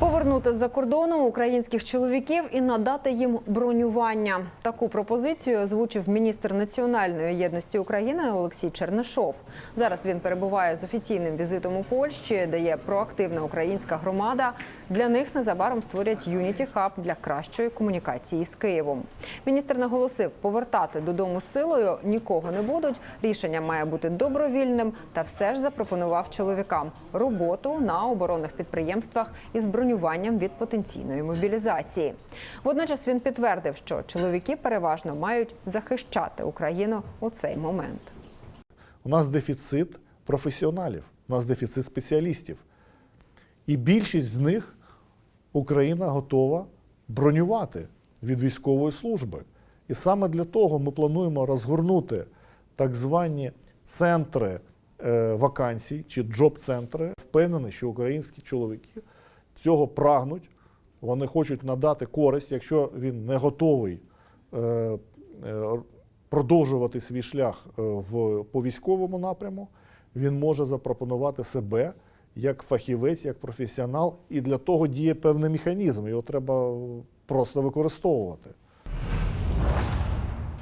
Повернути з-за кордону українських чоловіків і надати їм бронювання. Таку пропозицію озвучив міністр національної єдності України Олексій Чернишов. Зараз він перебуває з офіційним візитом у Польщі, де є проактивна українська громада. Для них незабаром створять Unity Hub для кращої комунікації з Києвом. Міністр наголосив, повертати додому силою нікого не будуть. Рішення має бути добровільним та все ж запропонував чоловікам роботу на оборонних підприємствах із бронюванням від потенційної мобілізації. Водночас він підтвердив, що чоловіки переважно мають захищати Україну у цей момент. У нас дефіцит професіоналів, у нас дефіцит спеціалістів. І більшість з них Україна готова бронювати від військової служби. І саме для того ми плануємо розгорнути так звані центри е, вакансій чи джоб-центри. Впевнений, що українські чоловіки цього прагнуть. Вони хочуть надати користь, якщо він не готовий е, е, продовжувати свій шлях е, в, по військовому напряму, він може запропонувати себе як фахівець, як професіонал, і для того діє певний механізм. Його треба просто використовувати.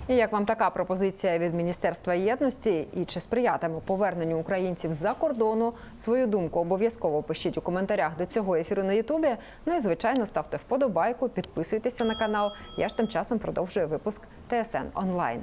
І як вам така пропозиція від Міністерства єдності? І чи сприятиме поверненню українців за кордону? Свою думку обов'язково пишіть у коментарях до цього ефіру на Ютубі. Ну і звичайно ставте вподобайку, підписуйтеся на канал. Я ж тим часом продовжую випуск ТСН онлайн.